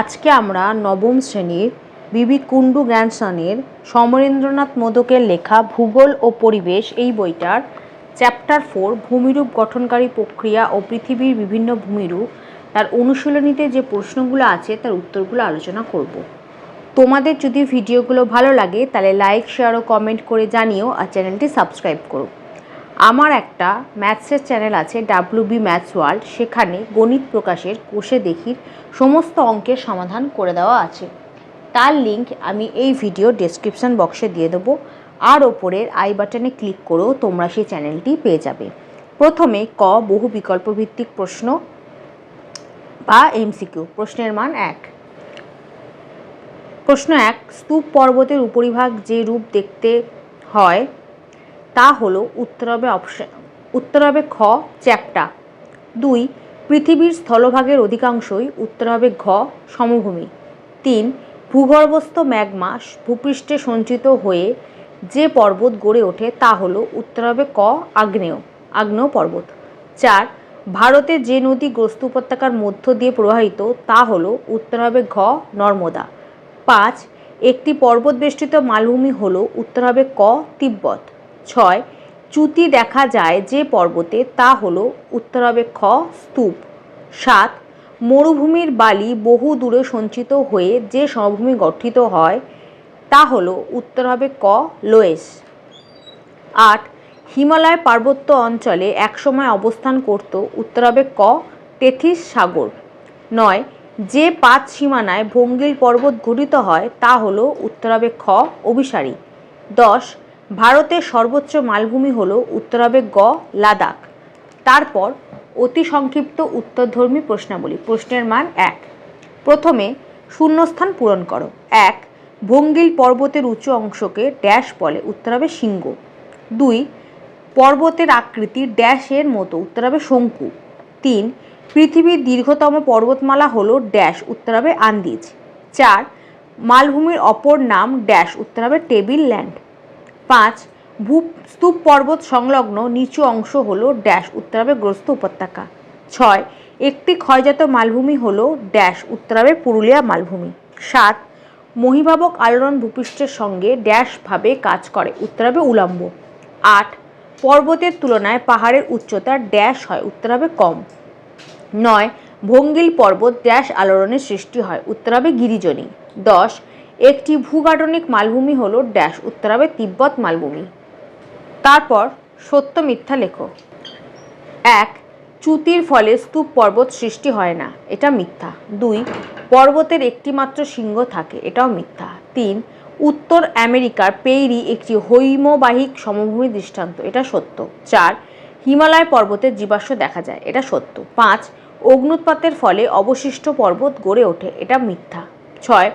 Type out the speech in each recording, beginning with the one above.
আজকে আমরা নবম শ্রেণির বিবি কুণ্ডু গ্র্যান্ডসনের সমরেন্দ্রনাথ মোদকের লেখা ভূগোল ও পরিবেশ এই বইটার চ্যাপ্টার ফোর, ভূমিরূপ গঠনকারী প্রক্রিয়া ও পৃথিবীর বিভিন্ন ভূমিরূপ, তার অনুশীলনীতে যে প্রশ্নগুলো আছে তার উত্তরগুলো আলোচনা করব। তোমাদের যদি ভিডিওগুলো ভালো লাগে তাহলে লাইক শেয়ার ও কমেন্ট করে জানিও আর চ্যানেলটি সাবস্ক্রাইব করো। আমার একটা ম্যাথসের চ্যানেল আছে ডাব্লিউ বি ম্যাথস ওয়ার্ল্ড সেখানে গণিত প্রকাশের কোষে দেখির সমস্ত অঙ্কের সমাধান করে দেওয়া আছে। তার লিংক আমি এই ভিডিও ডেসক্রিপশন বক্সে দিয়ে দেবো। আর ওপরের আই বাটনে ক্লিক করেও তোমরা সেই চ্যানেলটি পেয়ে যাবে। প্রথমে ক, বহু বিকল্প ভিত্তিক প্রশ্ন বা এমসিকিউ প্রশ্নের মান এক। প্রশ্ন এক, স্তূপ পর্বতের উপরিভাগ যে রূপ দেখতে হয় তা হলো উত্তর হবে অপশন উত্তর হবে খ চ্যাপ্টা দুই, পৃথিবীর স্থলভাগের অধিকাংশই উত্তর হবে ঘ, সমভূমি। তিন, ভূগর্ভস্থ ম্যাগমা ভূপৃষ্ঠে সঞ্চিত হয়ে যে পর্বত গড়ে ওঠে তা হলো উত্তর হবে ক, আগ্নেয় আগ্নেয় পর্বত। চার, ভারতে যে নদী গ্রস্ত উপত্যকার মধ্য দিয়ে প্রবাহিত তা হলো উত্তর হবে ঘ, নর্মদা। পাঁচ, একটি পর্বত বেষ্টিত মালভূমি হলো উত্তর হবে ক, তিব্বত। ছয় চ্যুতি দেখা যায় যে পর্বতে, তা হলো উত্তর হবে খ স্তূপ। সাত, মরুভূমির বালি বহু দূরে সঞ্চিত হয়ে যে সমভূমি গঠিত হয়, তা হলো উত্তর হবে ক লোয়েস। আট, হিমালয় পার্বত্য অঞ্চলে একসময় অবস্থান করত উত্তর হবে ক তেথিস সাগর। নয়, যে পাঁচ সীমানায় ভঙ্গিল পর্বত গঠিত হয়, তা হলো উত্তর হবে খ অভিসারী। দশ ভারতের সর্বোচ্চ মালভূমি হল উত্তর হবে গ, লাদাখ। তারপর অতি সংক্ষিপ্ত উত্তরধর্মী প্রশ্নাবলী, প্রশ্নের মান এক। প্রথমে শূন্যস্থান পূরণ করো। এক, ভঙ্গিল পর্বতের উঁচু অংশকে ড্যাশ বলে উত্তর হবে সিংহ। দুই, পর্বতের আকৃতি ড্যাশের মতো উত্তর হবে শঙ্কু। তিন, পৃথিবীর দীর্ঘতম পর্বতমালা হল ড্যাশ উত্তর হবে আন্দিজ। চার, মালভূমির অপর নাম ড্যাশ উত্তর হবে টেবিল ল্যান্ড পাঁচ ভূস্তূপ পর্বত সংলগ্ন নিচু অংশ হল ড্যাশ উত্তর হবে গ্রস্ত উপত্যকা। ছয়, একটি ক্ষয়জাত মালভূমি হল ড্যাশ উত্তরাবে পুরুলিয়া মালভূমি। সাত মহিভাবক আলোড়ন ভূপৃষ্ঠের সঙ্গে ড্যাশভাবে কাজ করে উত্তর হবে উলম্ব। আট, পর্বতের তুলনায় পাহাড়ের উচ্চতা ড্যাশ হয় উত্তর হবে কম। নয়, ভঙ্গিল পর্বত ড্যাশ আলোড়নের সৃষ্টি হয় উত্তর হবে গিরিজনী দশ একটি ভূগাঠনিক মালভূমি হল ড্যাশ উত্তর হবে তিব্বত মালভূমি। তারপর সত্য মিথ্যা লেখো। এক, চ্যুতির ফলে স্তূপ পর্বত সৃষ্টি হয় না, এটা মিথ্যা। দুই, পর্বতের একটিমাত্র সিংহ থাকে, এটাও মিথ্যা। তিন, উত্তর আমেরিকার পেইরি একটি হৈমবাহিক সমভূমি দৃষ্টান্ত, এটা সত্য। চার, হিমালয় পর্বতের জীবাশ্ম দেখা যায়, এটা সত্য। পাঁচ, অগ্নুৎপাতের ফলে অবশিষ্ট পর্বত গড়ে ওঠে, এটা মিথ্যা। ছয়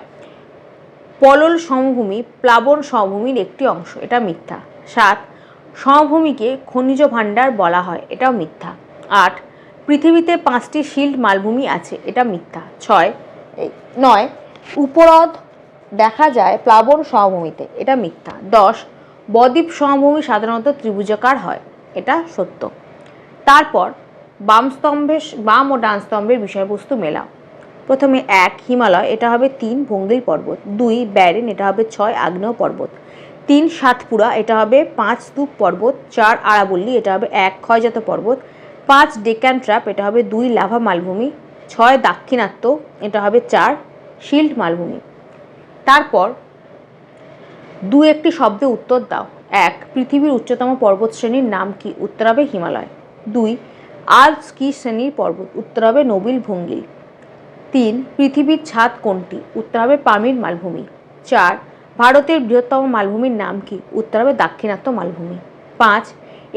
পলল সমভূমি, প্লাবন সমভূমির একটি অংশ। এটা মিথ্যা। সাত, সমভূমিকে খনিজ ভাণ্ডার বলা হয়। এটাও মিথ্যা। আট, পৃথিবীতে পাঁচটি শিল্ড মালভূমি আছে। এটা মিথ্যা। ছয় নয় উপহ্রদ দেখা যায় প্লাবন সমভূমিতে। এটা মিথ্যা। দশ, বদ্বীপ সমভূমি সাধারণত ত্রিভুজাকার হয়। এটা সত্য। তারপর বাম স্তম্ভের বাম ও ডান স্তম্ভের বিষয়বস্তু মেলাও। প্রথমে এক, হিমালয়, এটা হবে তিন, ভঙ্গিল পর্বত। দুই, ব্যারেন, এটা হবে ছয়, আগ্নেয় পর্বত। তিন, সাতপুরা, এটা হবে পাঁচ, স্তূপ পর্বত। চার, আরাবল্লী, এটা হবে এক, ক্ষয়জাত পর্বত। পাঁচ ডেকান ট্র্যাপ এটা হবে দুই, লাভা মালভূমি। ছয়, দাক্ষিণাত্য, এটা হবে চার, শিল্ড মালভূমি। তারপর দু একটি শব্দে উত্তর দাও। এক, পৃথিবীর উচ্চতম পর্বত শ্রেণির নাম কি? উত্তর হবে হিমালয়। দুই, আল্পস কি শ্রেণির পর্বত? উত্তর হবে নবিল ভঙ্গিল। তিন, পৃথিবীর ছাদ কোনটি? উত্তর হবে পামির মালভূমি। চার, ভারতের বৃহত্তম মালভূমির নাম কি? উত্তর হবে দাক্ষিণাত্য মালভূমি। পাঁচ,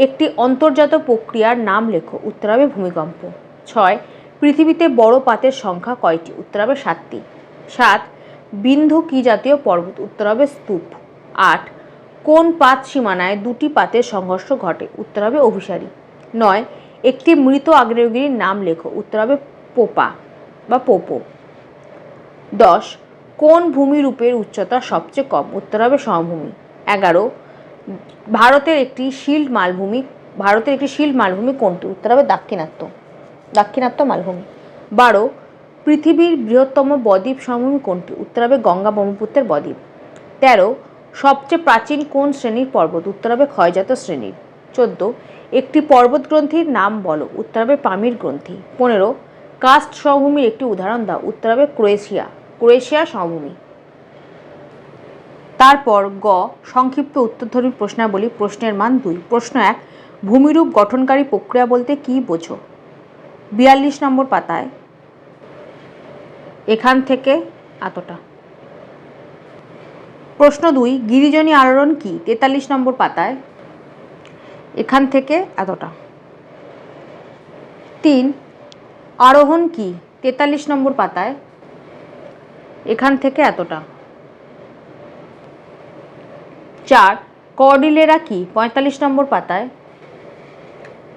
একটি অন্তর্জাত প্রক্রিয়ার নাম লেখো। উত্তর হবে ভূমিকম্প। ছয়, পৃথিবীতে বড় পাতের সংখ্যা কয়টি? উত্তর হবে সাতটি। সাত বিন্ধু কি জাতীয় পর্বত? উত্তর হবে স্তূপ। আট, কোন পাত সীমানায় দুটি পাতের সংঘর্ষ ঘটে? উত্তর হবে অভিসারী। নয়, একটি মৃত আগ্নেয়গিরির নাম লেখো। উত্তর হবে পোপা। বা পোপো। দশ, কোন ভূমিরূপের উচ্চতা সবচেয়ে কম? উত্তর হবে সমভূমি। এগারো, ভারতের একটি শিল্ড মালভূমি, ভারতের একটি শিল্ড মালভূমি কোনটি? উত্তর হবে দাক্ষিণাত্য। দাক্ষিণাত্য মালভূমি। বারো, পৃথিবীর বৃহত্তম বদ্বীপ সমভূমি কোনটি? উত্তর হবে গঙ্গা ব্রহ্মপুত্রের বদ্বীপ। তেরো, সবচেয়ে প্রাচীন কোন শ্রেণির পর্বত? উত্তর হবে ক্ষয়জাত শ্রেণির। চোদ্দ, একটি পর্বত গ্রন্থির নাম বলো। উত্তর হবে পামির গ্রন্থি। পনেরো কাস্ট সমভূমির একটি উদাহরণ দাও। উত্তর হবে ক্রোয়েশিয়া। ক্রোয়েশিয়া সমভূমি। তারপর গ, সংক্ষিপ্ত উত্তরধর্মী প্রশ্নাবলী। প্রশ্নের মান দুই। প্রশ্ন এক, ভূমিরূপ গঠনকারী প্রক্রিয়া বলতে কী বোঝো? বিয়াল্লিশ নম্বর পাতায়। এখান থেকে এতটা। প্রশ্ন দুই, গিরিজনী আলোড়ন কি? তেতাল্লিশ নম্বর পাতায়। এখান থেকে এতটা। তিন আরোহণ কি? তেতাল্লিশ নম্বর পাতায়। এখান থেকে এতটা। চার, কর্ডিলেরা কি? পঁয়তাল্লিশ নম্বর পাতায়।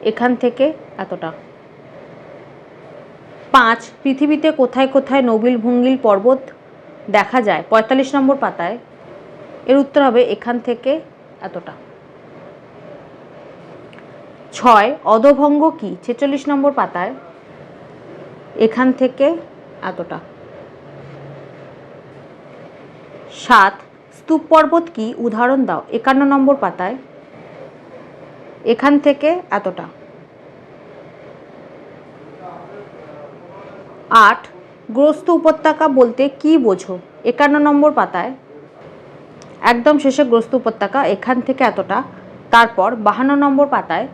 এখান থেকে এতটা। পাঁচ, পৃথিবীতে কোথায় কোথায় নবিল ভঙ্গিল পর্বত দেখা যায়? পঁয়তাল্লিশ নম্বর পাতায়। এর উত্তর হবে এখান থেকে এতটা। ছয়, অধভঙ্গ কি? ছেচল্লিশ নম্বর পাতায়। এখান থেকে এতটা। সাত স্তূপ পর্বত কি? উদাহরণ দাও। একান্ন নম্বর পাতায়। এখান থেকে এতটা। আট, গ্রস্ত উপত্যকা বলতে কি বোঝো? একান্ন নম্বর পাতায়। একদম শেষে গ্রস্ত উপত্যকা, এখান থেকে এতটা। তারপর বাহান্ন নম্বর পাতায়।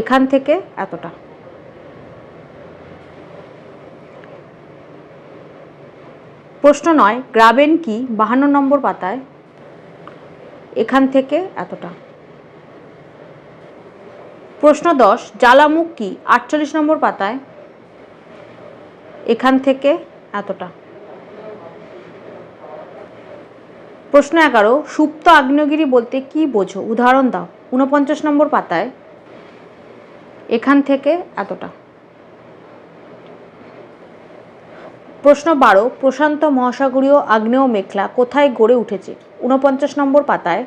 এখান থেকে এতটা। প্রশ্ন নয়, গ্রাবেন কি? বাহান্ন নম্বর পাতায়। এখান থেকে এতটা। প্রশ্ন দশ, জ্বালামুখ কি? আটচল্লিশ নম্বর পাতায়। এখান থেকে এতটা। প্রশ্ন এগারো, সুপ্ত আগ্নেয়গিরি বলতে কি বোঝো? উদাহরণ দাও, ঊনপঞ্চাশ নম্বর পাতায়। এখান থেকে এতটা। প্রশ্ন বারো, প্রশান্ত মহাসাগরীয় আগ্নেয় মেখলা কোথায় গড়ে উঠেছে? উনপঞ্চাশ নম্বর পাতায়।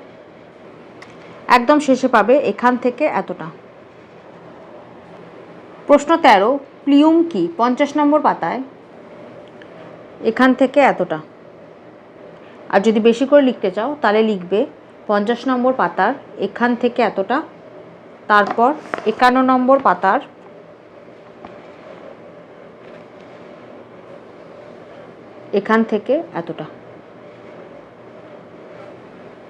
একদম শেষে পাবে এখান থেকে এতটা। প্রশ্ন তেরো, প্লিউম কি? পঞ্চাশ নম্বর পাতায়। এখান থেকে এতটা। আর যদি বেশি করে লিখতে চাও, তাহলে লিখবে পঞ্চাশ নম্বর পাতার এখান থেকে এতটা, তারপর একান্ন নম্বর পাতার এখান থেকে এতটা।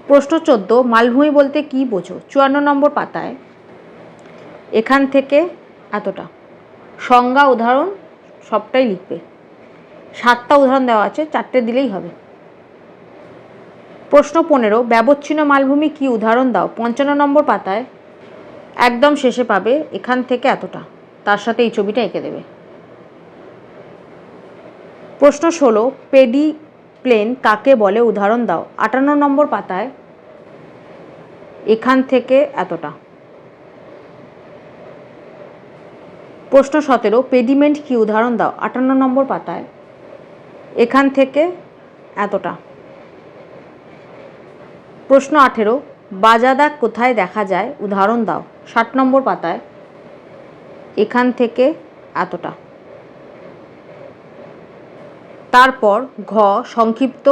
প্রশ্ন চোদ্দ, মালভূমি বলতে কি বোঝো? চুয়ান্ন নম্বর পাতায়, এখান থেকে এতটা। সংজ্ঞা উদাহরণ সবটাই লিখবে। সাতটা উদাহরণ দেওয়া আছে, চারটে দিলেই হবে। প্রশ্ন পনেরো, ব্যবচ্ছিন্ন মালভূমি কি উদাহরণ দাও? পঞ্চান্ন নম্বর পাতায়, একদম শেষে পাবে, এখান থেকে এতটা। তার সাথে এই ছবিটা এঁকে দেবে। প্রশ্ন ষোলো পেডি প্লেন কাকে বলে? উদাহরণ দাও। আটান্ন নম্বর পাতায় এখান থেকে এতটা। প্রশ্ন সতেরো, পেডিমেন্ট কি? উদাহরণ দাও। আটান্ন নম্বর পাতায় এখান থেকে এতটা। প্রশ্ন আঠেরো বাজাদাগ কোথায় দেখা যায়? উদাহরণ দাও। ষাট নম্বর পাতায় এখান থেকে এতটা। তারপর ঘ, সংক্ষিপ্ত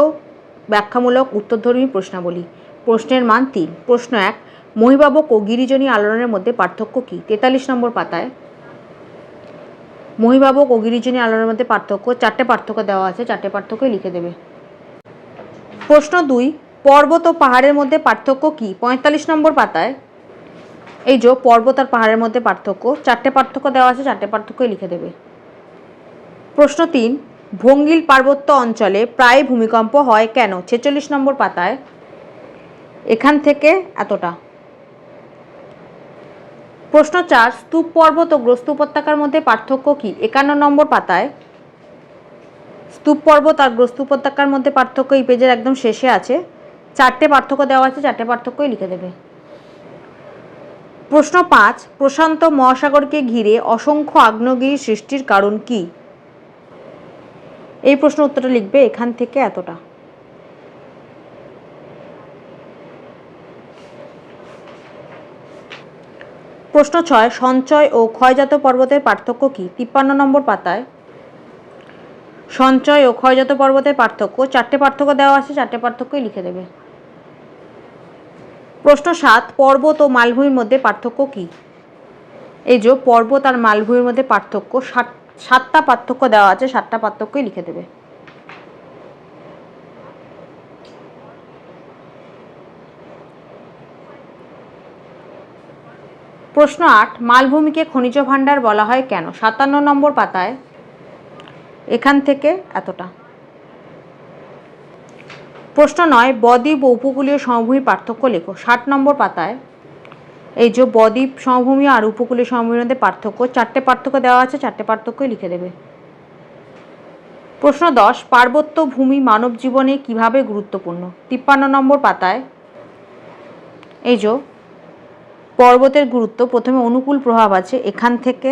ব্যাখ্যামূলক উত্তরধর্মী প্রশ্নাবলী। প্রশ্নের মান তিন। প্রশ্ন এক, মহিবাবক ও গিরিজনী আলোড়নের মধ্যে পার্থক্য কী? তেতাল্লিশ নম্বর পাতায়। মহিবাবক ও গিরিজনী আলোড়নের মধ্যে পার্থক্য, চারটে পার্থক্য দেওয়া আছে, চারটে পার্থক্যই লিখে দেবে। প্রশ্ন দুই, পর্বত ও পাহাড়ের মধ্যে পার্থক্য কী? পঁয়তাল্লিশ নম্বর পাতায়। এই যে, পর্বত আর পাহাড়ের মধ্যে পার্থক্য, চারটে পার্থক্য দেওয়া আছে, চারটে পার্থক্যই লিখে দেবে। প্রশ্ন তিন ভঙ্গিল পার্বত্য অঞ্চলে প্রায় ভূমিকম্প হয় কেন? ছেচল্লিশ নম্বর পাতায়। এখান থেকে এতটা। প্রশ্ন চার, স্তূপ পর্বত ও গ্রস্ত উপত্যকার মধ্যে পার্থক্য কি? একান্ন নম্বর পাতায়। স্তূপ পর্বত আর গ্রস্ত উপত্যকার মধ্যে পার্থক্য এই পেজের একদম শেষে আছে। চারটে পার্থক্য দেওয়া আছে, চারটে পার্থক্যই লিখে দেবে। প্রশ্ন পাঁচ, প্রশান্ত মহাসাগরকে ঘিরে অসংখ্য আগ্নেয়গিরি সৃষ্টির কারণ কি? এই প্রশ্ন উত্তরটা লিখবে এখান থেকে এতটা। প্রশ্ন ছয়, সঞ্চয় ও ক্ষয়জাত পর্বতের পার্থক্য কি? তিপ্পান্ন নম্বর পাতায়, সঞ্চয় ও ক্ষয়জাত পর্বতের পার্থক্য, চারটে পার্থক্য দেওয়া আছে, চারটে পার্থক্যই লিখে দেবে। প্রশ্ন সাত, পর্বত ও মালভূমির মধ্যে পার্থক্য কি? এই যে পর্বত আর মালভূমির মধ্যে পার্থক্য সাত সাতটা পার্থক্য দেওয়া আছে, সাতটা পার্থক্যই লিখে দেবে। প্রশ্ন আট, মালভূমিকে খনিজ ভাণ্ডার বলা হয় কেন? সাতান্ন নম্বর পাতায়, এখান থেকে এতটা। প্রশ্ন নয়, বদ্বীপ উপকূলীয় সমভূমির পার্থক্য লেখো। ষাট নম্বর পাতায় এই যে বদ্বীপ সমভূমি আর উপকূলীয় সমভূমির মধ্যে পার্থক্য, চারটে পার্থক্য দেওয়া আছে, চারটে পার্থক্যই লিখে দেবে। প্রশ্ন দশ, পার্বত্য ভূমি মানব জীবনে কীভাবে গুরুত্বপূর্ণ? তিপ্পান্ন নম্বর পাতায়, এই যে পর্বতের গুরুত্ব, প্রথমে অনুকূল প্রভাব আছে, এখান থেকে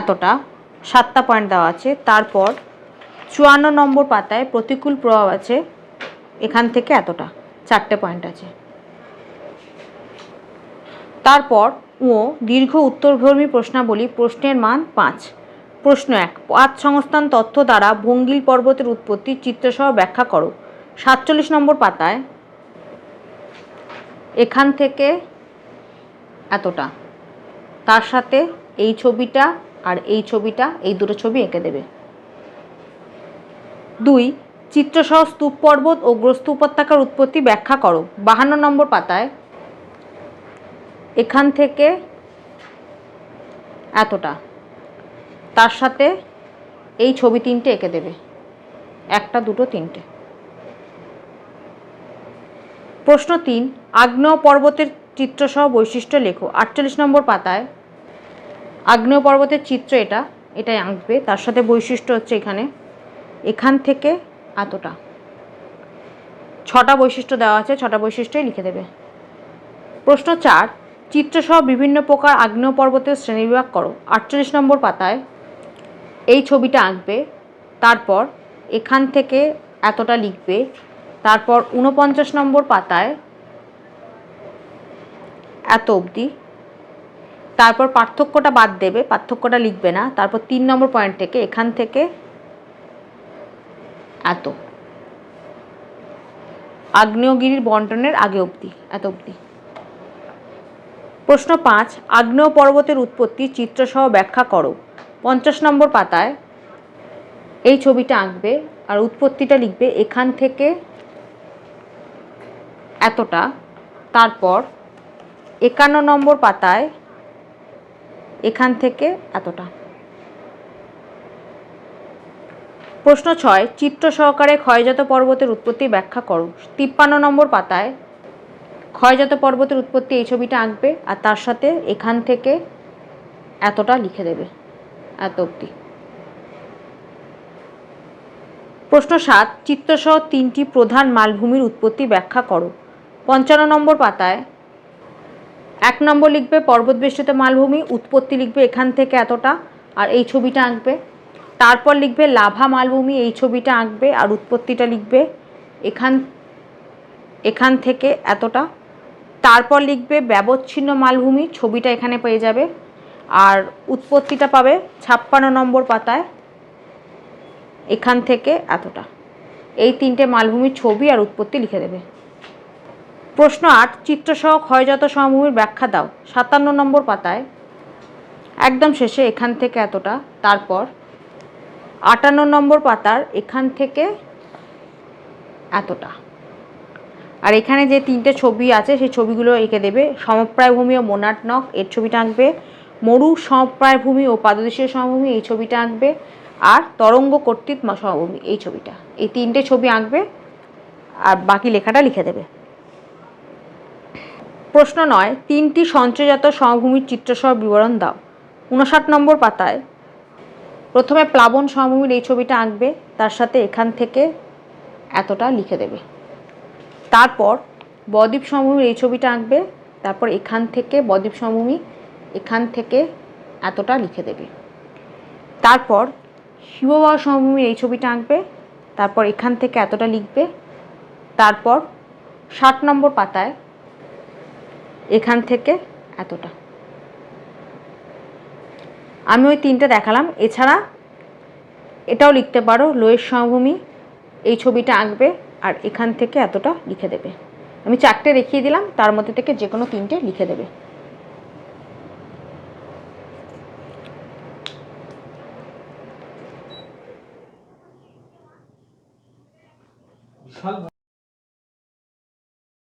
এতটা, সাতটা পয়েন্ট দেওয়া আছে, তারপর চুয়ান্ন নম্বর পাতায় প্রতিকূল প্রভাব আছে, এখান থেকে এতটা, চারটে পয়েন্ট আছে। তারপর ও দীর্ঘ উত্তরধর্মী প্রশ্নাবলী, প্রশ্নের মান পাঁচ। প্রশ্ন এক, পাঁচ সংস্থান তথ্য দ্বারা ভঙ্গিল পর্বতের উৎপত্তি চিত্রসহ ব্যাখ্যা করো। সাতচল্লিশ নম্বর পাতায় এখান থেকে এতটা। তার সাথে এই ছবিটা আর এই ছবিটা, এই দুটো ছবি এঁকে দেবে। দুই, চিত্রসহ স্তূপ পর্বত ও গ্রস্ত উপত্যকার উৎপত্তি ব্যাখ্যা করো। বাহান্ন নম্বর পাতায় এখান থেকে এতটা। তার সাথে এই ছবি তিনটে এঁকে দেবে। একটা, দুটো, তিনটে। প্রশ্ন তিন আগ্নেয় পর্বতের চিত্রসহ বৈশিষ্ট্য লেখো। আটচল্লিশ নম্বর পাতায় আগ্নেয় পর্বতের চিত্র এটা, এটাই আঁকবে। তার সাথে বৈশিষ্ট্য হচ্ছে এখানে, এখান থেকে এতটা। ছটা বৈশিষ্ট্য দেওয়া আছে, ছটা বৈশিষ্ট্যই লিখে দেবে। প্রশ্ন চার চিত্রসহ বিভিন্ন প্রকার আগ্নেয় পর্বতের শ্রেণীবিভাগ করো। আটচল্লিশ নম্বর পাতায় এই ছবিটা আঁকবে, তারপর এখান থেকে এতটা লিখবে, তারপর উনপঞ্চাশ নম্বর পাতায় এত অবধি, তারপর পার্থক্যটা বাদ দেবে, পার্থক্যটা লিখবে না, তারপর তিন নম্বর পয়েন্ট থেকে এখান থেকে এত। আগ্নেয়গিরির বন্টনের আগে অবধি, এত অবধি। প্রশ্ন পাঁচ, আগ্নেয় পর্বতের উৎপত্তি চিত্রসহ ব্যাখ্যা করো। পঞ্চাশ নম্বর পাতায় এই ছবিটা আঁকবে আর উৎপত্তিটা লিখবে এখান থেকে এতটা। তারপর একান্ন নম্বর পাতায় এখান থেকে এতটা। প্রশ্ন ছয়, চিত্র সহকারে ক্ষয়জাত পর্বতের উৎপত্তি ব্যাখ্যা করো। তিপ্পান্ন নম্বর পাতায় ক্ষয়জাত পর্বতের উৎপত্তি এই ছবিটা আঁকবে আর তার সাথে এখান থেকে এতটা লিখে দেবে এত অবধি। প্রশ্ন সাত, চিত্রসহ তিনটি প্রধান মালভূমির উৎপত্তি ব্যাখ্যা করো। পঞ্চান্ন নম্বর পাতায় এক নম্বর লিখবে, পর্বতবেষ্টিত মালভূমি, উৎপত্তি লিখবে এখান থেকে এতটা আর এই ছবিটা আঁকবে। তারপর লিখবে, লাভা মালভূমি, এই ছবিটা আঁকবে আর উৎপত্তিটা লিখবে এখান এখান থেকে এতটা। তারপর লিখবে ব্যবচ্ছিন্ন মালভূমি, ছবিটা এখানে পেয়ে যাবে। আর উৎপত্তিটা পাবে ছাপ্পান্ন নম্বর পাতায়, এখান থেকে এতটা। এই তিনটে মালভূমির ছবি আর উৎপত্তি লিখে দেবে। প্রশ্ন আট চিত্রসহ ক্ষয়জাত সমভূমির ব্যাখ্যা দাও। সাতান্ন নম্বর পাতায়, একদম শেষে এখান থেকে এতটা, তারপর আটান্ন নম্বর পাতার এখান থেকে এতটা। আর এখানে যে তিনটে ছবি আছে, সেই ছবিগুলো এঁকে দেবে। সমপ্রায় ভূমি ও মোনাট নক, এর ছবিটা আঁকবে। মরু সমপ্রায় ভূমি ও পাদদেশীয় সমভূমি, এই ছবিটা আঁকবে। আর তরঙ্গ কর্তৃক সমভূমি, এই ছবিটা। এই তিনটে ছবি আঁকবে আর বাকি লেখাটা লিখে দেবে। প্রশ্ন নয়, তিনটি সঞ্চয়জাত সমভূমির চিত্রসহ বিবরণ দাও। উনষাট নম্বর পাতায়, প্রথমে প্লাবন সমভূমির এই ছবিটা আঁকবে, তার সাথে এখান থেকে এতটা লিখে দেবে। তারপর বদ্বীপ সমভূমির এই ছবিটা আঁকবে, তারপর এখান থেকে বদ্বীপ সমভূমি এখান থেকে এতটা লিখে দেবে। তারপর শিববাহ সমভূমির এই ছবিটা আঁকবে, তারপর এখান থেকে এতটা লিখবে, তারপর ষাট নম্বর পাতায় এখান থেকে এতটা। আমি ওই তিনটে দেখালাম, এছাড়া এটাও লিখতে পারো, লোয়ের সমভূমি এই ছবিটা আঁকবে আর এখান থেকে এতটা লিখে দেবে। আমি চারটে দেখিয়ে দিলাম, তার মধ্যে থেকে যে কোনো তিনটে লিখে দেবে।